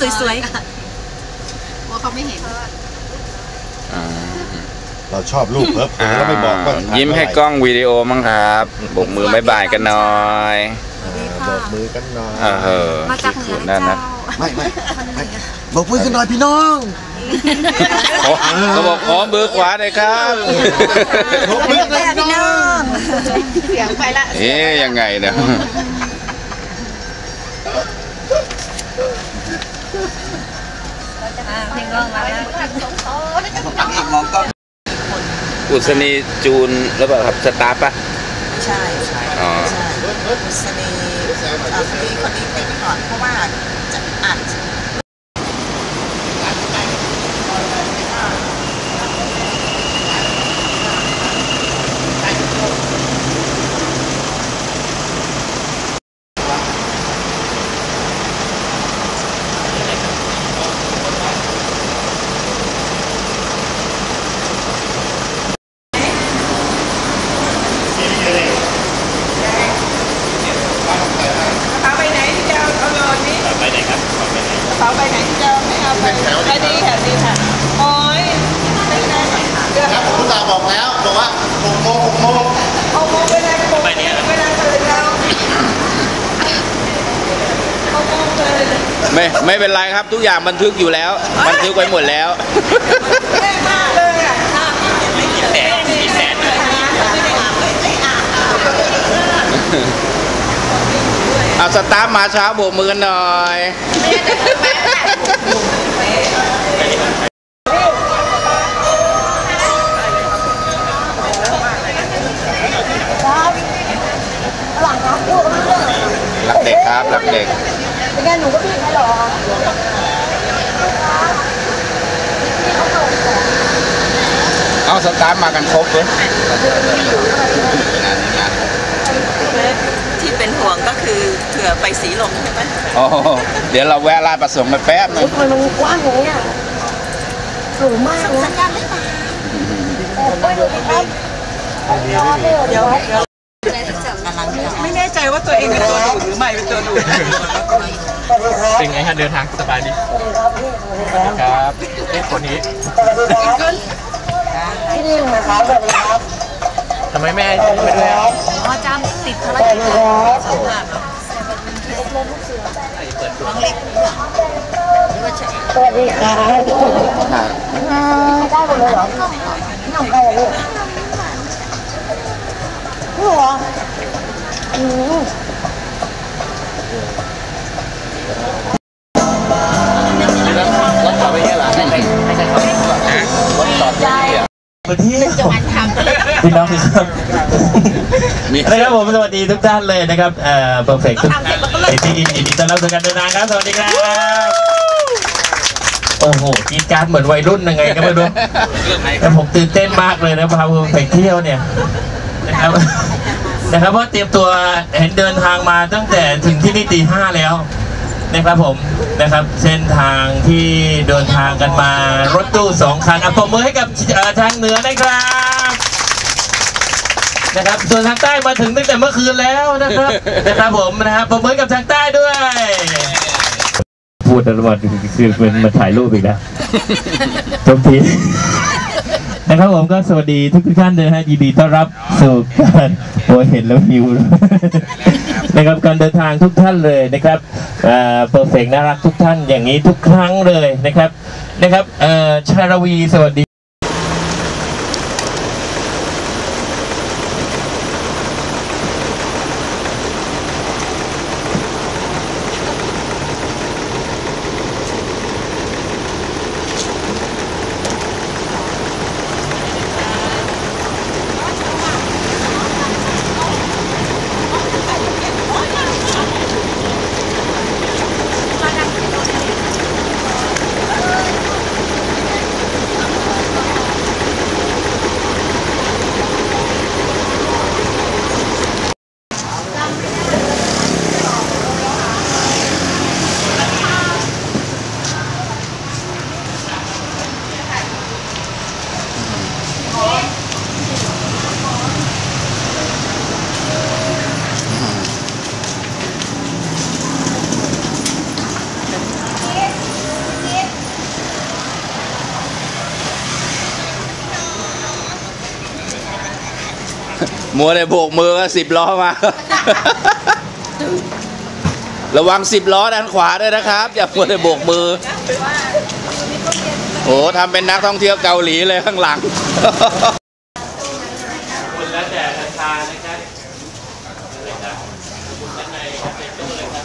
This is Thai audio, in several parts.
สวยกลัวเขาไม่เห็นอ่าเราชอบรูปเพิ่มแล้วไม่บอกว่าถ่ายยิ้มให้เท่าไหร่กล้องวิดีโอมั้งครับบกมือบายบายกันหน่อยเออบอกมือกันหน่อยเออๆมาจากเหนือนั่นเจ้านะไม่ไม่ไม่บอกมือกันหน่อยพี่น้องโอ้ก็บอกขอมือขวาหน่อยครับบอกมือกันหน่อยเสียงไปละเอ๊ยยังไงเนี่ย เพลงร้องมาแล้วอุศนีจูนหรือเปล่าครับสตาร์ปะใช่ใช่อ๋อใช่สนีอ่าคนนี้คนนี้เป็นก่อนเพราะว่าจะอัด เป๋าไปไหนที่จะเอาเอาโหลดนี้ไปไหนครับเป๋าไปไหนที่จะเอาไม่เอาไปไปดีค่ะดีค่ะโอ้ยไม่ได้ค่ะเดี๋ยว ครับผมตาบอกแล้วบอกว่าหกโมงหกโมง เอาโมงเวลาโมงเวลาตื่นแล้วเอาโมงเลย ไม่ไม่เป็นไรครับทุกอย่างบันทึกอยู่แล้ว บันทึกไว้หมดแล้วแม่มากเลยอะแสนสี่แสนเอาสตาร์ทมาเช้าโบกมือกันหน่อย สตาร์ทมากันครบเลยงานนี้งานที่เป็นห่วงก็คือเผื่อไปสีลมใช่ไหมโอ้โหเดี๋ยวเราแวะลาดประสงค์กันแป๊บหนึงทำไมมันกว้างอย่างเงี้ยสูงมากเลยสัญญาณไม่มาโอ้ยดูดิครับเดี๋ยวเดี๋ยวกำลังจะไม่แน่ใจว่าตัวเองเป็นตัวดูดหรือไม่เป็นตัวดูดเป็นไงฮะเดินทางสบายดีครับเอ๊ะคนนี้ที่นี่นะ ครับสวัสดีครับทำไมแม่ให้ไปด้วยอะอ๋อจำติดภารกิจสวัสดีครับได้หมดเลยเหรอนี่ของใครอะลูกนี่เหรออืม อะพื้นที่พี่น้องครับมีนะครับผมสวัสดีทุกท่านเลยนะครับเอ่อ perfect ทุกที่ยินดีต้อนรับสู่การเดินทางครับ สวัสดีครับ โอ้โหกรีดกรารเหมือนวัยรุ่นยังไงก็ไม่รู้แต่ผมตื่นเต้นมากเลยนะพาเพอร์เฟกเที่ยวเนี่ยนะครับนะครับว่าเตรียมตัวเห็นเดินทางมาตั้งแต่ถึงที่นี่ตีห้าแล้ว นะครับผมนะครับเส้นทางที่เดินทางกันมารถตู้สองคันอะปรบมือให้กับทางเหนือนะครับนะครับส่วนทางใต้มาถึงตั้งแต่เมื่อคืนแล้วนะครับนะครับผมนะครับปรบมือกับทางใต้ด้วย พูดตลอดคือเป็นมาถ่ายรูปอีกแล้วจบที นะครับผมก็สวัสดีทุกทุกท่านเลยนะฮะยินดีต้อนรับสู่การโอเห็นแล้วหิวนะครับการเดินทางทุกท่านเลยนะครับเออเปอร์เฟกน่ารักทุกท่านอย่างนี้ทุกครั้งเลยนะครับนะครับเอ่อชาลวีสวัสดี มัวแต่โบกมือก็สิบล้อมา ระวังสิบล้อด้านขวาด้วยนะครับ อย่ามัวแต่โบกมือ โอ้ทำเป็นนักท่องเที่ยวเกาหลีเลยข้างหลัง คุณแล้วแต่ศรัทธานะครับเลยครับคุณด้านในครับเป็นตู้เลยครับ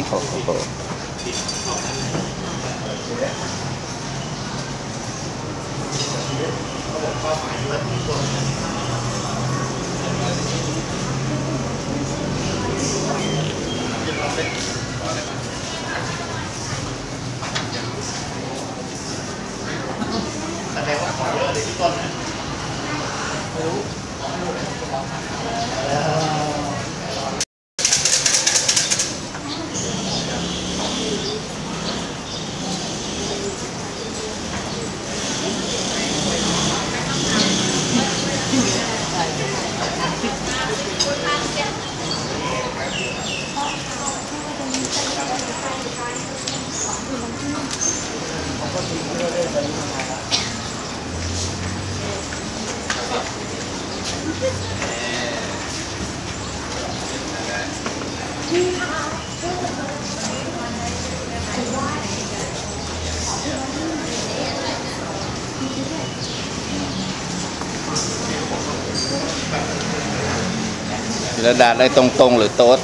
いほうほうほう。ๆหรือโต๊ด